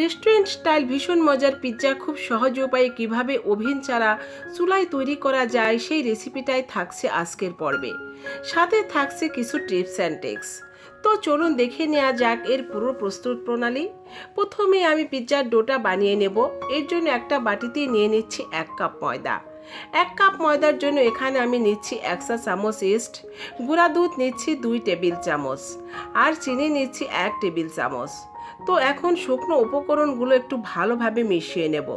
Restaurant style ভীষণ মজার pizza, খুব সহজ উপায়ে কীভাবে ওভেন ছাড়া চুলায় তৈরি করা যায় সেই রেসিপিটাই থাকছে আজকের পর্বে। সাথে থাকছে কিছু টিপস অ্যান্ড টিক্স তো চলুন দেখে নেওয়া যাক এর পুরো প্রস্তুত প্রণালী। প্রথমে আমি পিৎজার ডোটা বানিয়ে নেব। এর জন্য একটা বাটিতে নিয়ে নিচ্ছি এক কাপ ময়দা। এক কাপ ময়দার জন্য এখানে আমি নিচ্ছি একশো চামচ ইস্ট, গুঁড়া দুধ নিচ্ছি দুই টেবিল চামচ, আর চিনি নিচ্ছি এক টেবিল চামচ। তো এখন শুকনো উপকরণগুলো একটু ভালোভাবে মিশিয়ে নেব।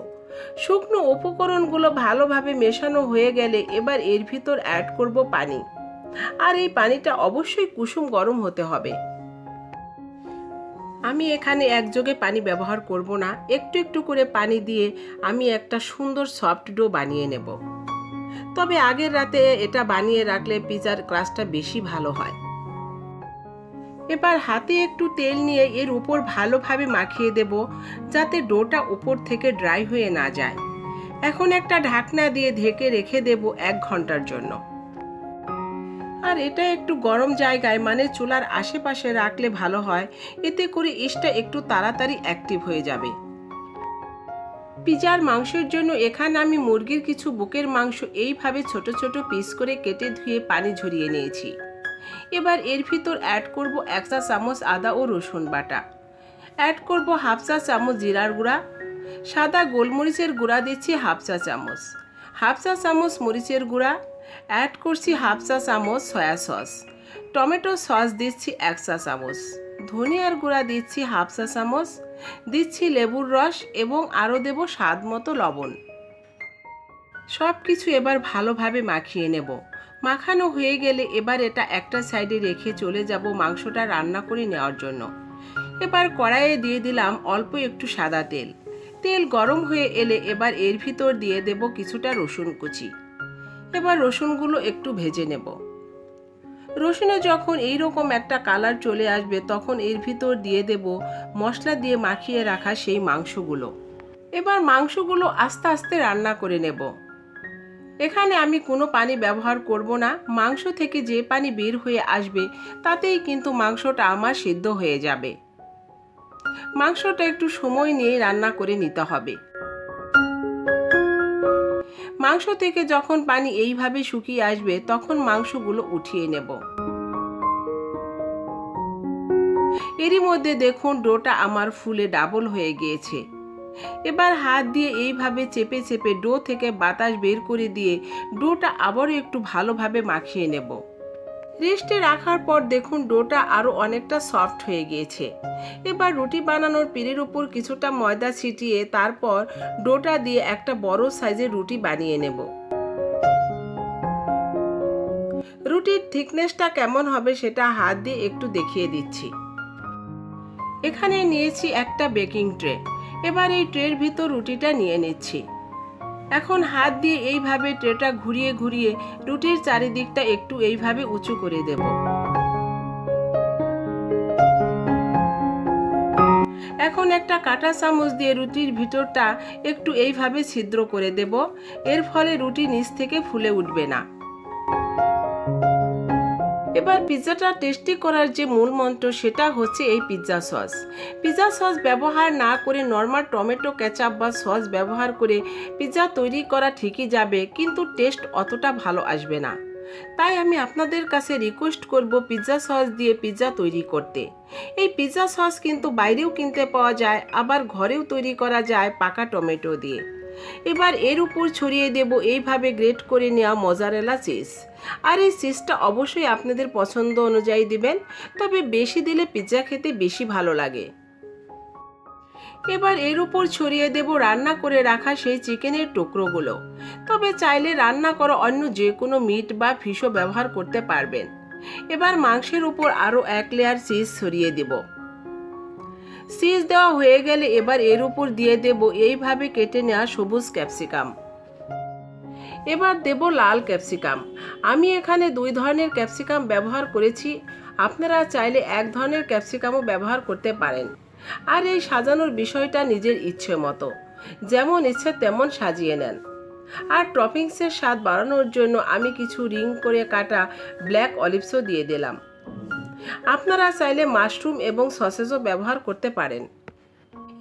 শুকনো উপকরণগুলো ভালোভাবে মেশানো হয়ে গেলে এবার এর ভিতর অ্যাড করব পানি। আর এই পানিটা অবশ্যই কুসুম গরম হতে হবে। আমি এখানে একযোগে পানি ব্যবহার করব না। একটু একটু করে পানি দিয়ে আমি একটা সুন্দর সফট ডো বানিয়ে নেব। তবে আগের রাতে এটা বানিয়ে রাখলে পিজার ক্রাস্টটা বেশি ভালো হয়। এবার হাতে একটু তেল নিয়ে এর উপর ভালোভাবে মাখিয়ে দেব, যাতে ডোটা উপর থেকে ড্রাই হয়ে না যায়। এখন একটা ঢাকনা দিয়ে ঢেকে রেখে দেব এক ঘণ্টার জন্য। আর এটা একটু গরম জায়গায় মানে চুলার আশেপাশে রাখলে ভালো হয়। এতে করে ইস্টটা একটু তাড়াতাড়ি অ্যাক্টিভ হয়ে যাবে। পিজার মাংসের জন্য এখানে আমি মুরগির কিছু বুকের মাংস এইভাবে ছোট ছোট পিস করে কেটে ধুয়ে পানি ঝরিয়ে নিয়েছি। এবার এর ভিতর অ্যাড করব এক চা চামচ আদা ও রসুন বাটা। অ্যাড করব হাফ চা চামচ জিরার গুঁড়া। সাদা গোলমরিচের গুঁড়া দিচ্ছি হাফ চা চামচ। হাফ চা চামচ মরিচের গুঁড়া। অ্যাড করছি হাফ চা চামচ সয়া সস টমেটো সস দিচ্ছি এক চা চামচ। ধনিয়ার গুঁড়া দিচ্ছি হাফ চা চামচ। দিচ্ছি লেবুর রস এবং আরও দেব স্বাদ মতো লবণ। সব কিছু এবার ভালোভাবে মাখিয়ে নেব। মাখানো হয়ে গেলে এবার এটা একটা সাইডে রেখে চলে যাব মাংসটা রান্না করে নেওয়ার জন্য। এবার কড়াইয়ে দিয়ে দিলাম অল্প একটু সাদা তেল। তেল গরম হয়ে এলে এবার এর ভিতর দিয়ে দেব কিছুটা রসুন কুচি। এবার রসুনগুলো একটু ভেজে নেব। রসুনে যখন এই রকম একটা কালার চলে আসবে, তখন এর ভিতর দিয়ে দেব মশলা দিয়ে মাখিয়ে রাখা সেই মাংসগুলো। এবার মাংসগুলো আস্তে আস্তে রান্না করে নেব। এখানে আমি কোনো পানি ব্যবহার করব না। মাংস থেকে যে পানি বের হয়ে আসবে, তাতেই কিন্তু মাংসটা আমার সিদ্ধ হয়ে যাবে। মাংসটা একটু সময় নিয়ে রান্না করে নিতে হবে। মাংস থেকে যখন পানি এইভাবে শুকিয়ে আসবে, তখন মাংসগুলো উঠিয়ে নেব। এরই মধ্যে দেখুন, ডোটা আমার ফুলে ডাবল হয়ে গিয়েছে। এবার হাত দিয়ে এইভাবে চেপে চেপে ডো থেকে বাতাস বের করে দিয়ে ডোটা আবারও একটু ভালোভাবে মাখিয়ে নেব। রেস্টে রাখার পর দেখুন ডোটা আরও অনেকটা সফট হয়ে গিয়েছে। এবার রুটি বানানোর পিড়ের উপর কিছুটা ময়দা ছিটিয়ে তারপর ডোটা দিয়ে একটা বড় সাইজের রুটি বানিয়ে নেব। রুটির থিকনেসটা কেমন হবে সেটা হাত দিয়ে একটু দেখিয়ে দিচ্ছি। এখানে নিয়েছি একটা বেকিং ট্রে। এবার এই ট্রের ভিতর রুটিটা নিয়ে নিচ্ছি। এখন হাত দিয়ে এইভাবে ট্রেটা ঘুরিয়ে ঘুরিয়ে রুটির চারিদিকটা একটু এইভাবে উঁচু করে দেব। এখন একটা কাঁটা চামচ দিয়ে রুটির ভিতরটা একটু এইভাবে ছিদ্র করে দেব। এর ফলে রুটি নিচ থেকে ফুলে উঠবে না। এবার পিৎজাটা টেস্টি করার যে মূল মন্ত্র সেটা হচ্ছে এই পিৎজা সস পিৎজা সস ব্যবহার না করে নর্মাল টমেটো কেচাপ বা সস ব্যবহার করে পিৎজা তৈরি করা ঠিকই যাবে, কিন্তু টেস্ট অতটা ভালো আসবে না। তাই আমি আপনাদের কাছে রিকোয়েস্ট করব পিৎজা সস দিয়ে পিৎজা তৈরি করতে। এই পিৎজা সস কিন্তু বাইরেও কিনতে পাওয়া যায়, আবার ঘরেও তৈরি করা যায় পাকা টমেটো দিয়ে। এবার এর উপর ছড়িয়ে দেব এইভাবে গ্রেট করে নেওয়া মজারেলা চিজ। আর এই চিজটা অবশ্যই আপনাদের পছন্দ অনুযায়ী দিবেন, তবে বেশি দিলে পিৎজা খেতে বেশি ভালো লাগে। এবার এর উপর ছড়িয়ে দেব রান্না করে রাখা সেই চিকেনের টুকরোগুলো। তবে চাইলে রান্না করা অন্য যে কোনো মিট বা ফিশও ব্যবহার করতে পারবেন। এবার মাংসের উপর আরও এক লেয়ার চিজ ছড়িয়ে দেব। চিজ দেওয়া হয়ে গেলে এবার এর উপর দিয়ে দেব এইভাবে কেটে নেওয়া সবুজ ক্যাপসিকাম। এবার দেব লাল ক্যাপসিকাম। আমি এখানে দুই ধরনের ক্যাপসিকাম ব্যবহার করেছি। আপনারা চাইলে এক ধরনের ক্যাপসিকামও ব্যবহার করতে পারেন। আর এই সাজানোর বিষয়টা নিজের ইচ্ছে মতো। যেমন ইচ্ছে তেমন সাজিয়ে নেন। আর টপিংসের স্বাদ বাড়ানোর জন্য আমি কিছু রিং করে কাটা ব্ল্যাক অলিভসও দিয়ে দিলাম। আপনারা চাইলে মাশরুম এবং সসেজও ব্যবহার করতে পারেন।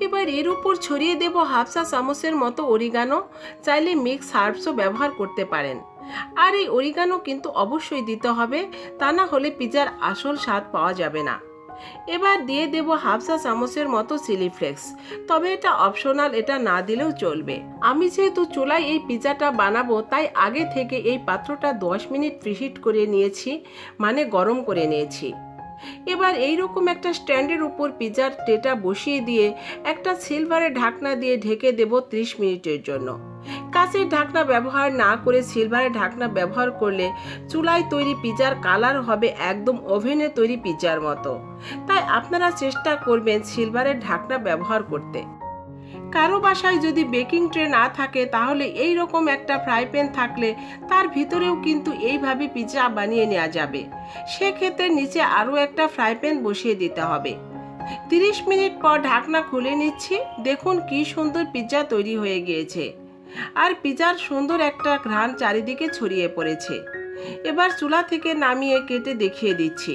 এবার এর উপর ছড়িয়ে দেব হাফসা চামচের মতো অরিগানো, চাইলে মিক্স হার্বসও ব্যবহার করতে পারেন। আর এই অরিগানো কিন্তু অবশ্যই দিতে হবে, তা না হলে পিজার আসল স্বাদ পাওয়া যাবে না। এবার দিয়ে দেব হাফসা চামচের মতো চিলি ফ্লেক্স, তবে এটা অপশনাল, এটা না দিলেও চলবে। আমি যেহেতু চুলায় এই পিজাটা বানাবো, তাই আগে থেকে এই পাত্রটা 10 মিনিট প্রিহিট করে নিয়েছি মানে গরম করে নিয়েছি। এবার এই রকম একটা স্ট্যান্ডের উপর পিজার ট্রেটা বসিয়ে দিয়ে একটা সিলভারের ঢাকনা দিয়ে ঢেকে দেব 30 মিনিটের জন্য। কাঁচের ঢাকনা ব্যবহার না করে সিলভারের ঢাকনা ব্যবহার করলে চুলায় তৈরি পিজার কালার হবে একদম ওভেনে তৈরি পিজার মতো। তাই আপনারা চেষ্টা করবেন সিলভারের ঢাকনা ব্যবহার করতে। কারও বাসায় যদি বেকিং ট্রে না থাকে, তাহলে এই রকম একটা ফ্রাই প্যান থাকলে তার ভিতরেও কিন্তু এইভাবে পিৎজা বানিয়ে নেওয়া যাবে। সেক্ষেত্রে নিচে আরও একটা ফ্রাই প্যান বসিয়ে দিতে হবে। তিরিশ মিনিট পর ঢাকনা খুলে নিচ্ছি, দেখুন কি সুন্দর পিৎজা তৈরি হয়ে গিয়েছে। আর পিৎজার সুন্দর একটা ঘ্রাণ চারিদিকে ছড়িয়ে পড়েছে। এবার চুলা থেকে নামিয়ে কেটে দেখিয়ে দিচ্ছি।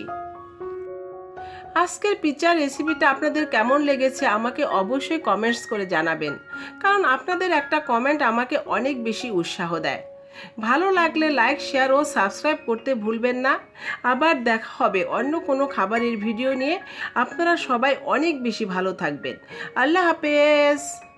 আজকের পিজ্জার রেসিপিটা আপনাদের কেমন লেগেছে আমাকে অবশ্যই কমেন্টস করে জানাবেন। কারণ আপনাদের একটা কমেন্ট আমাকে অনেক বেশি উৎসাহ দেয়। ভালো লাগলে লাইক শেয়ার ও সাবস্ক্রাইব করতে ভুলবেন না। আবার দেখা হবে অন্য কোনো খাবারের ভিডিও নিয়ে। আপনারা সবাই অনেক বেশি ভালো থাকবেন। আল্লাহ হাফেজ!